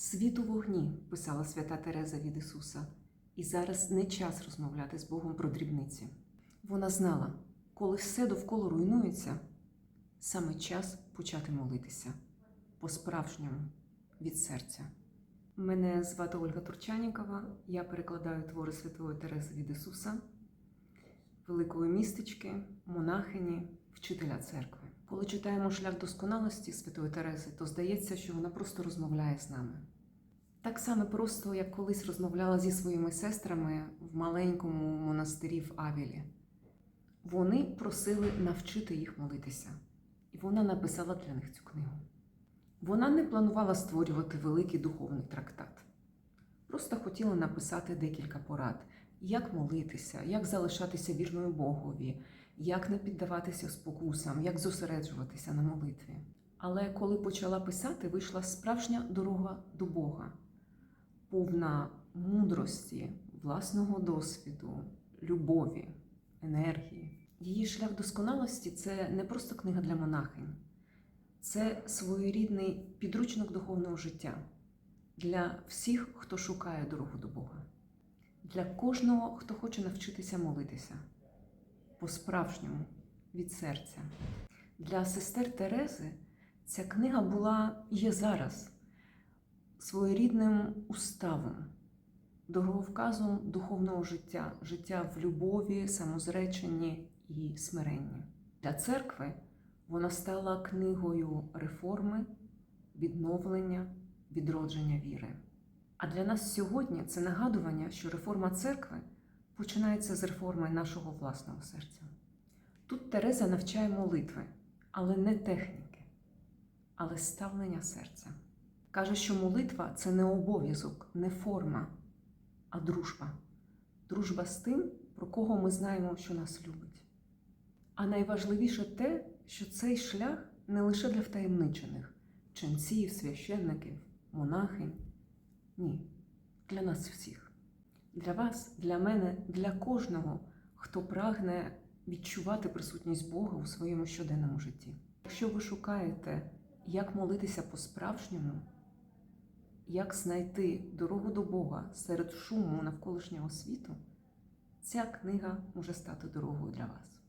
Світ у вогні, писала свята Тереза від Ісуса, і зараз не час розмовляти з Богом про дрібниці. Вона знала, коли все довкола руйнується, саме час почати молитися по-справжньому від серця. Мене звати Ольга Турчанікова, я перекладаю твори Святої Терези від Ісуса, великої містечки, монахині, вчителя церкви. Коли читаємо шлях досконалості Святої Терези, то здається, що вона просто розмовляє з нами. Так само просто, як колись розмовляла зі своїми сестрами в маленькому монастирі в Авілі. Вони просили навчити їх молитися, і вона написала для них цю книгу. Вона не планувала створювати великий духовний трактат, просто хотіла написати декілька порад, як молитися, як залишатися вірною Богові, як не піддаватися спокусам, як зосереджуватися на молитві. Але коли почала писати, вийшла справжня дорога до Бога, повна мудрості, власного досвіду, любові, енергії. Її шлях досконалості це не просто книга для монахинь, це своєрідний підручник духовного життя для всіх, хто шукає дорогу до Бога, для кожного, хто хоче навчитися молитися по-справжньому від серця. Для сестер Терези ця книга була і є зараз своєрідним уставом, дороговказом духовного життя, життя в любові, самозреченні і смиренні. Для церкви вона стала книгою реформи, відновлення, відродження віри. А для нас сьогодні це нагадування, що реформа церкви починається з реформи нашого власного серця. Тут Тереза навчає молитви, але не техніки, але ставлення серця. Каже, що молитва це не обов'язок, не форма, а дружба. Дружба з тим, про кого ми знаємо, що нас любить. А найважливіше те, що цей шлях не лише для втаємничених ченців, священників, монахинь. Ні, для нас всіх. Для вас, для мене, для кожного, хто прагне відчувати присутність Бога у своєму щоденному житті. Якщо ви шукаєте, як молитися по-справжньому, як знайти дорогу до Бога серед шуму навколишнього світу, ця книга може стати дорогою для вас.